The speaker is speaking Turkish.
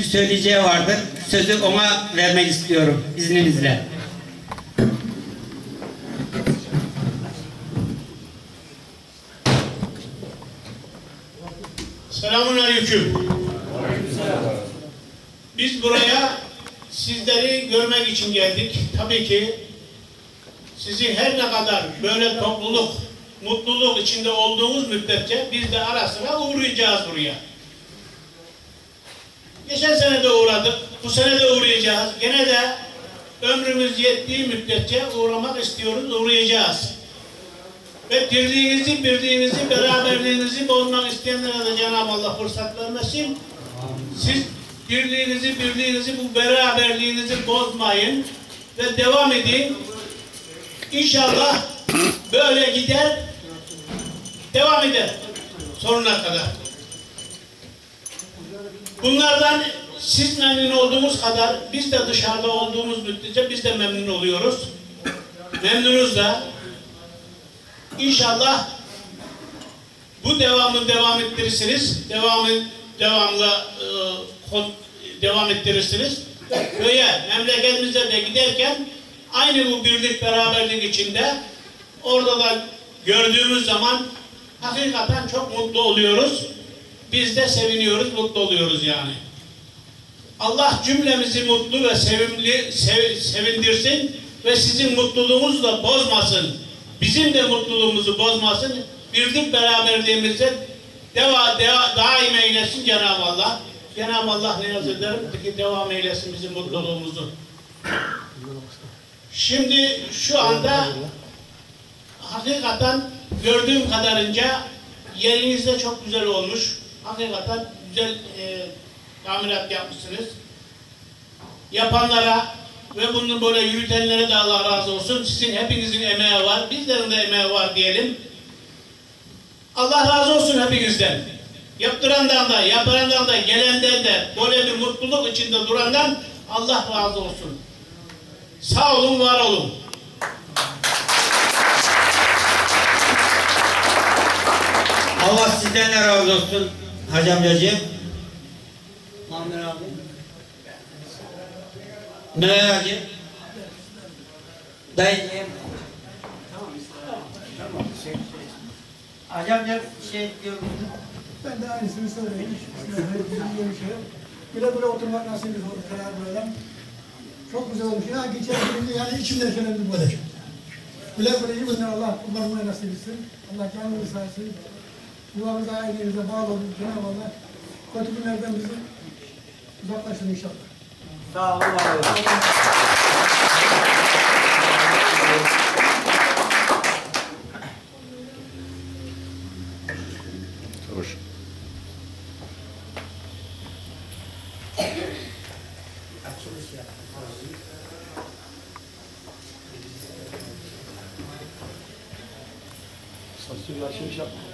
bir söyleyeceği vardır. Sözü ona vermek istiyorum izninizle. Selamun Aleyküm. Biz buraya sizleri görmek için geldik. Tabii ki sizi her ne kadar böyle topluluk, mutluluk içinde olduğumuz müddetçe biz de ara sıra uğrayacağız buraya. Geçen sene de uğradık, bu sene de uğrayacağız. Gene de ömrümüz yettiği müddetçe uğramak istiyoruz, uğrayacağız. Ve dirliğinizi, birliğinizi, beraberliğinizi bozmak isteyenlere de Cenab-ı Allah fırsat vermesin. Siz birliğinizi, birliğinizi, bu beraberliğinizi bozmayın ve devam edin. İnşallah böyle gider, devam eder sonuna kadar. Bunlardan siz memnun olduğumuz kadar biz de dışarıda olduğumuz müddetçe biz de memnun oluyoruz. Memnunuz da. İnşallah bu devamı devam ettirirsiniz. Devamı devamlı e, devam ettirirsiniz. Köye, memleketimize de giderken aynı bu birlik beraberlik içinde orada da gördüğümüz zaman hakikaten çok mutlu oluyoruz. Biz de seviniyoruz, mutlu oluyoruz yani. Allah cümlemizi mutlu ve sevimli sev- sevindirsin ve sizin mutluluğunuzu da bozmasın. Bizim de mutluluğumuzu bozmasın. Birlik beraberliğimize deva, deva, daim eylesin Cenab-ı Allah. Cenab-ı Allah ne yazı ederim ki devam eylesin bizim mutluluğumuzu. Şimdi şu anda hakikaten gördüğüm kadarınca yeriniz de çok güzel olmuş. Hakikaten güzel e, tamirat yapmışsınız. Yapanlara ve bunu böyle yürütenlere de Allah razı olsun. Sizin hepinizin emeği var. Bizlerin de emeği var diyelim. Allah razı olsun hepinizden. Yaptırandan da, yaparandan da, gelenden de, böyle bir mutluluk içinde durandan Allah razı olsun. Sağ olun, var olun. Allah sizden de razı olsun Hacı amcacığım. Muammer abi. Mehmet Hacı. Dayıcığım. Hacı amca şey diyor. Ben de aynısını söyleyeyim. Bizim şey. Güle güle oturmak nasip oldu karar böyle. Çok güzel olmuş. Ya geçen yani içimden şöyle bir böyle. Güle güle iyi günler Allah kullarına nasip etsin. Allah canını sayesinde. Yuvamıza ailemize bağlı olun. Cenab-ı Allah kötü günlerden bizi uzaklaşın inşallah. Sağ olun, olun. Saçları açılmış yapma.